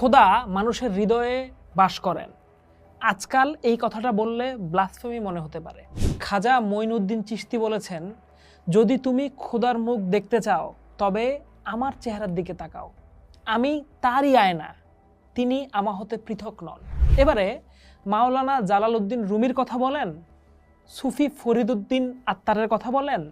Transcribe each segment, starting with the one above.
খোদা মানুষের হৃদয়ে বাস করেন। আজকাল এই কথাটা বললে ব্লাসফেমি মনে হতে পারে। খাজা মঈনুদ্দিন চিশতি বলেছেন, যদি তুমি খোদার মুখ দেখতে চাও, তবে আমার চেহারার দিকে তাকাও। আমি তারই আয়না, তিনি আমা হতে পৃথক নন। এবারে মাওলানা জালালউদ্দিন রুমির কথা বলেন, সুফি ফরিদুদ্দিন আত্মারের কথা বলেন,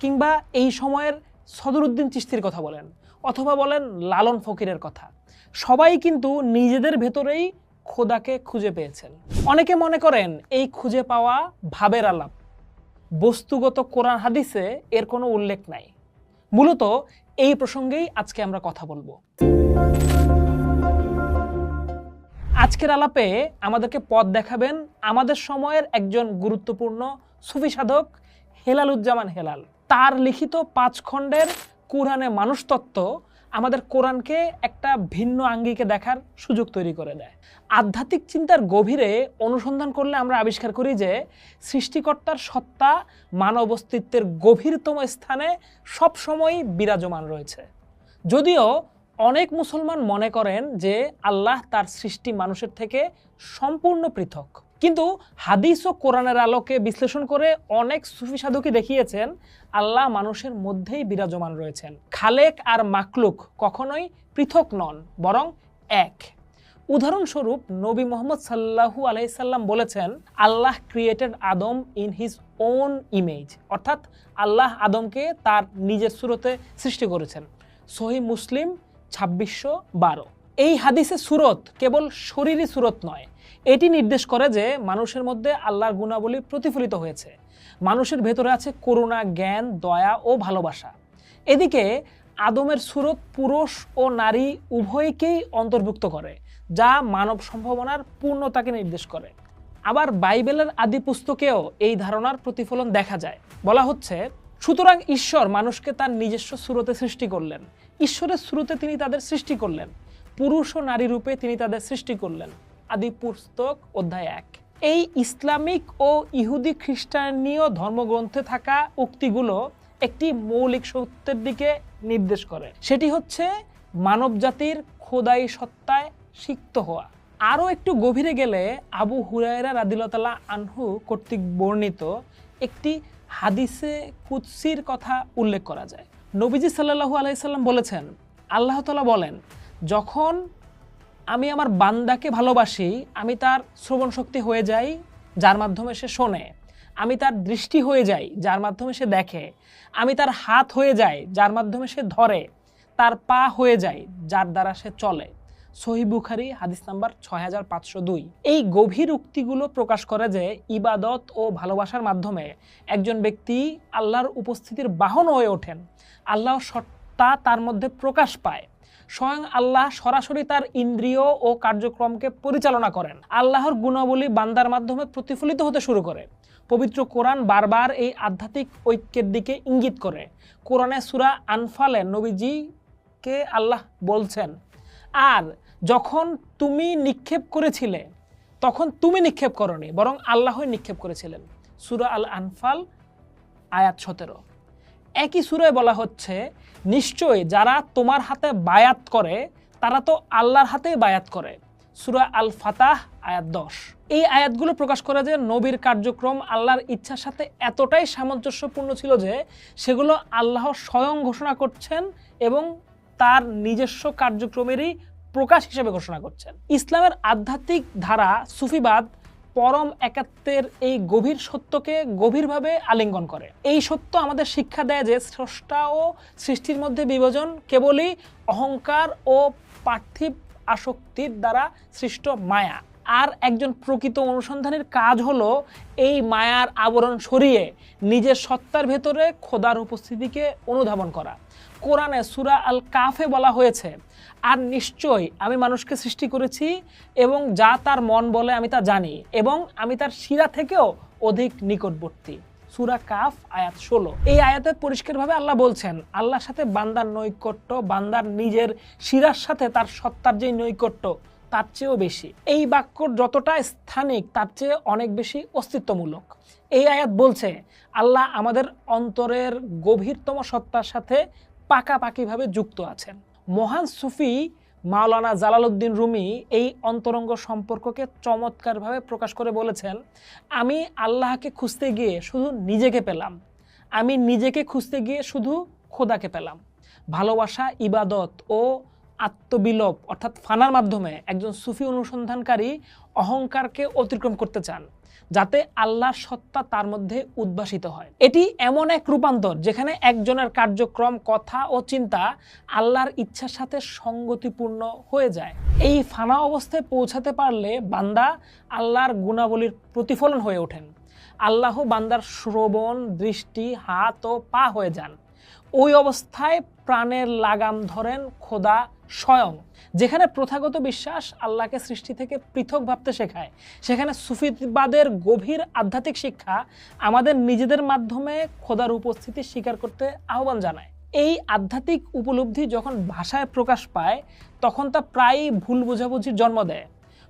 কিংবা এই সময়ের সদরুদ্দিন চিস্তির কথা বলেন, অথবা বলেন লালন ফকিরের কথা। সবাই কিন্তু নিজেদের ভেতরেই খোদাকে খুঁজে পেয়েছেন। অনেকে মনে করেন এই খুঁজে পাওয়া ভাবের আলাপ। বস্তুগত কোরআন হাদিসে এর কোনো উল্লেখ নাই। মূলত এই প্রসঙ্গেই আজকে আমরা কথা বলব। আজকের আলাপে আমাদেরকে পথ দেখাবেন আমাদের সময়ের একজন গুরুত্বপূর্ণ সুফি সাধক হেলালুজ্জামান হেলাল। তার লিখিত পাঁচ খণ্ডের কোরআনে মানুষতত্ত্ব আমাদের কোরআনকে একটা ভিন্ন আঙ্গিকে দেখার সুযোগ তৈরি করে দেয়। আধ্যাত্মিক চিন্তার গভীরে অনুসন্ধান করলে আমরা আবিষ্কার করি যে সৃষ্টিকর্তার সত্তা মানব অস্তিত্বের গভীরতম স্থানে সবসময়ই বিরাজমান রয়েছে। যদিও অনেক মুসলমান মনে করেন যে আল্লাহ তার সৃষ্টি মানুষের থেকে সম্পূর্ণ পৃথক। কিন্তু হাদিস ও কোরআনের আলোকে বিশ্লেষণ করে অনেক সুফি সাধকই দেখিয়েছেন, আল্লাহ মানুষের মধ্যেই বিরাজমান রয়েছেন। খালেক আর মাকলুক কখনোই পৃথক নন, বরং এক। উদাহরণস্বরূপ নবী মোহাম্মদ সাল্লাহু আলাইসাল্লাম বলেছেন, Allah created Adam in his own image অর্থাৎ আল্লাহ আদমকে তার নিজের সুরতে সৃষ্টি করেছেন। সহি মুসলিম ছাব্বিশশো বারো। এই হাদিসে সুরত কেবল শরীরই সুরত নয় এটি নির্দেশ করে যে মানুষের মধ্যে আল্লাহর গুণাবলী প্রতিফলিত হয়েছে। মানুষের ভেতরে আছে করুণা, জ্ঞান, দয়া ও ভালোবাসা। এদিকে আদমের সুরত পুরুষ ও নারী উভয়কেই অন্তর্ভুক্ত করে, যা মানব সম্ভাবনার পূর্ণতাকে নির্দেশ করে। আবার বাইবেলের আদি পুস্তকেও এই ধারণার প্রতিফলন দেখা যায়। বলা হচ্ছে, সুতরাং ঈশ্বর মানুষকে তার নিজস্ব সুরতে সৃষ্টি করলেন। ঈশ্বরের সুরতে তিনি তাদের সৃষ্টি করলেন। পুরুষ ও নারী রূপে তিনি তাদের সৃষ্টি করলেন। আদি পুস্তক, অধ্যায় এক। এই ইসলামিক ও ইহুদি খ্রিস্টানীয় ধর্মগ্রন্থে থাকা উক্তিগুলো একটি মৌলিক সত্যের দিকে নির্দেশ করে। সেটি হচ্ছে মানব জাতির খোদাই সত্তায় সিক্ত হওয়া। আরও একটু গভীরে গেলে আবু হুরায়রা রাদিলতালা আনহু কর্তৃক বর্ণিত একটি হাদিসে কুৎসির কথা উল্লেখ করা যায়। নবীজি সাল্লাহু আলাইসাল্লাম বলেছেন, আল্লাহ তালা বলেন, যখন আমি আমার বান্দাকে ভালোবাসি, আমি তার শ্রবণ শক্তি হয়ে যাই, যার মাধ্যমে সে শোনে। আমি তার দৃষ্টি হয়ে যাই, যার মাধ্যমে সে দেখে। আমি তার হাত হয়ে যাই, যার মাধ্যমে সে ধরে। তার পা হয়ে যায় যার দ্বারা সে চলে। সহি বুখারি, হাদিস নাম্বার ছয় হাজার পাঁচশো দুই। এই গভীর উক্তিগুলো প্রকাশ করে যে ইবাদত ও ভালোবাসার মাধ্যমে একজন ব্যক্তি আল্লাহর উপস্থিতির বাহন হয়ে ওঠেন। আল্লাহর সত্তা তার মধ্যে প্রকাশ পায়। স্বয়ং আল্লাহ সরাসরি তার ইন্দ্রিয় ও কার্যক্রমকে পরিচালনা করেন। আল্লাহর গুণাবলী বান্দার মাধ্যমে প্রতিফলিত হতে শুরু করে। পবিত্র কোরআন বারবার এই আধ্যাত্মিক ঐক্যের দিকে ইঙ্গিত করে। কোরআনে সুরা আনফালে নবীজিকে আল্লাহ বলছেন, আর যখন তুমি নিক্ষেপ করেছিলে, তখন তুমি নিক্ষেপ করনি, বরং আল্লাহই নিক্ষেপ করেছিলেন। সুরা আল আনফাল, আয়াত সতেরো। একই সুরায় বলা হচ্ছে, নিশ্চয়ই যারা তোমার হাতে বায়াত করে, তারা তো আল্লাহর হাতেই বায়াত করে। সুরা আল ফাতাহ আয়াত দশ। এই আয়াতগুলো প্রকাশ করে যে নবীর কার্যক্রম আল্লাহর ইচ্ছার সাথে এতটাই সামঞ্জস্যপূর্ণ ছিল যে সেগুলো আল্লাহ স্বয়ং ঘোষণা করছেন এবং তার নিজস্ব কার্যক্রমেরই প্রকাশ হিসেবে ঘোষণা করছেন। ইসলামের আধ্যাত্মিক ধারা সুফিবাদ পরম একাত্মের এই গভীর সত্যকে গভীরভাবে আলিঙ্গন করে। এই সত্য আমাদের শিক্ষা দেয় যে স্রষ্টা ও সৃষ্টির মধ্যে বিভাজন কেবলই অহংকার ও পার্থিব আসক্তির দ্বারা সৃষ্ট মায়া। আর একজন প্রকৃত অনুসন্ধানের কাজ হলো এই মায়ার আবরণ সরিয়ে নিজের সত্তার ভেতরে খোদার উপস্থিতিকে অনুধাবন করা। কোরআনে সুরা আল কাফে বলা হয়েছে, আর নিশ্চয় আমি মানুষকে সৃষ্টি করেছি এবং যা তার মন বলে আমি তা জানি এবং আমি তার শিরা থেকেও অধিক নিকটবর্তী। সুরা কাফ, আয়াত ষোলো। এই আয়াতে পরিষ্কারভাবে আল্লাহ বলছেন, আল্লাহর সাথে বান্দার নৈকট্য, বান্দার নিজের শিরার সাথে তার সত্তার যে নৈকট্য তার চেয়েও বেশি। এই বাক্যর যতটা স্থানিক, তার চেয়ে অনেক বেশি অস্তিত্বমূলক। এই আয়াত বলছে, আল্লাহ আমাদের অন্তরের গভীরতম সত্তার সাথে পাকাপাকিভাবে যুক্ত আছেন। মহান সুফি মাওলানা জালালউদ্দিন রুমি এই অন্তরঙ্গ সম্পর্ককে চমৎকারভাবে প্রকাশ করে বলেছেন, আমি আল্লাহকে খুঁজতে গিয়ে শুধু নিজেকে পেলাম। আমি নিজেকে খুঁজতে গিয়ে শুধু খোদাকে পেলাম। ভালোবাসা, ইবাদত ও আত্মবিলোপ, অর্থাৎ ফানার মাধ্যমে একজন সুফি অনুসন্ধানকারী অহংকারকে অতিক্রম করতে চান, যাতে আল্লাহর সত্তা তার মধ্যে উদ্ভাসিত হয়। এটি এমন এক রূপান্তর যেখানে একজনের কার্যক্রম, কথা ও চিন্তা আল্লাহর ইচ্ছার সাথে সঙ্গতিপূর্ণ হয়ে যায়। এই ফানা অবস্থায় পৌঁছাতে পারলে বান্দা আল্লাহর গুণাবলীর প্রতিফলন হয়ে ওঠেন। আল্লাহ বান্দার শ্রবণ, দৃষ্টি, হাত ও পা হয়ে যান। ওই অবস্থায় প্রাণের লাগাম ধরেন খোদা স্বয়ং, যেখানে প্রথাগত বিশ্বাস আল্লাহকে সৃষ্টি থেকে পৃথক ভাবতে শেখায়। সেখানে সুফিবাদের গভীর আধ্যাত্মিক শিক্ষা আমাদের নিজেদের মাধ্যমে খোদার উপস্থিতি স্বীকার করতে আহ্বান জানায়। এই আধ্যাত্মিক উপলব্ধি যখন ভাষায় প্রকাশ পায়, তখন তা প্রায়ই ভুল বোঝাবুঝির জন্ম দেয়।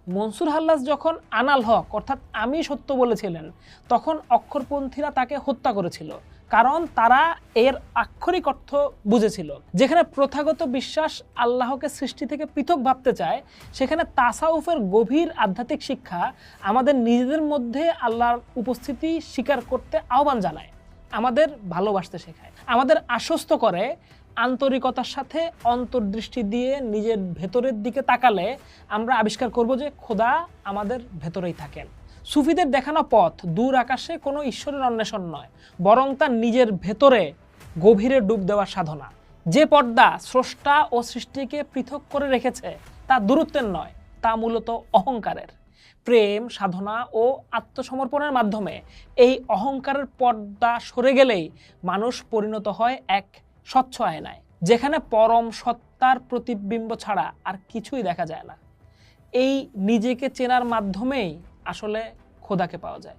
মনসুর হাল্লাস যখন আনাল হক, অর্থাৎ আমি সত্য বলেছিলেন, তখন অক্ষরপন্থীরা তাকে হত্যা করেছিল। কারণ তারা এর আক্ষরিক অর্থ বুঝেছিল। যেখানে প্রথাগত বিশ্বাস আল্লাহকে সৃষ্টি থেকে পৃথক ভাবতে চায়, সেখানে তাসাউফের গভীর আধ্যাত্মিক শিক্ষা আমাদের নিজেদের মধ্যে আল্লাহর উপস্থিতি স্বীকার করতে আহ্বান জানায়, আমাদের ভালোবাসতে শেখায়। আমাদের আশ্বস্ত করে আন্তরিকতার সাথে অন্তর্দৃষ্টি দিয়ে নিজের ভেতরের দিকে তাকালে আমরা আবিষ্কার করব যে খোদা আমাদের ভেতরেই থাকেন। সুফিদের দেখানো পথ দূর আকাশে কোনো ঈশ্বরের অন্বেষণ নয়, বরং তার নিজের ভেতরে গভীরে ডুব দেওয়ার সাধনা। যে পর্দা স্রষ্টা ও সৃষ্টিকে পৃথক করে রেখেছে, তা দূরত্বের নয়, তা মূলত অহংকারের। প্রেম, সাধনা ও আত্মসমর্পণের মাধ্যমে এই অহংকারের পর্দা সরে গেলেই মানুষ পরিণত হয় এক স্বচ্ছ আয়নায়, যেখানে পরম সত্তার প্রতিবিম্ব ছাড়া আর কিছুই দেখা যায় না। এই নিজেকে চেনার মাধ্যমেই আসলে খোদাকে পাওয়া যায়।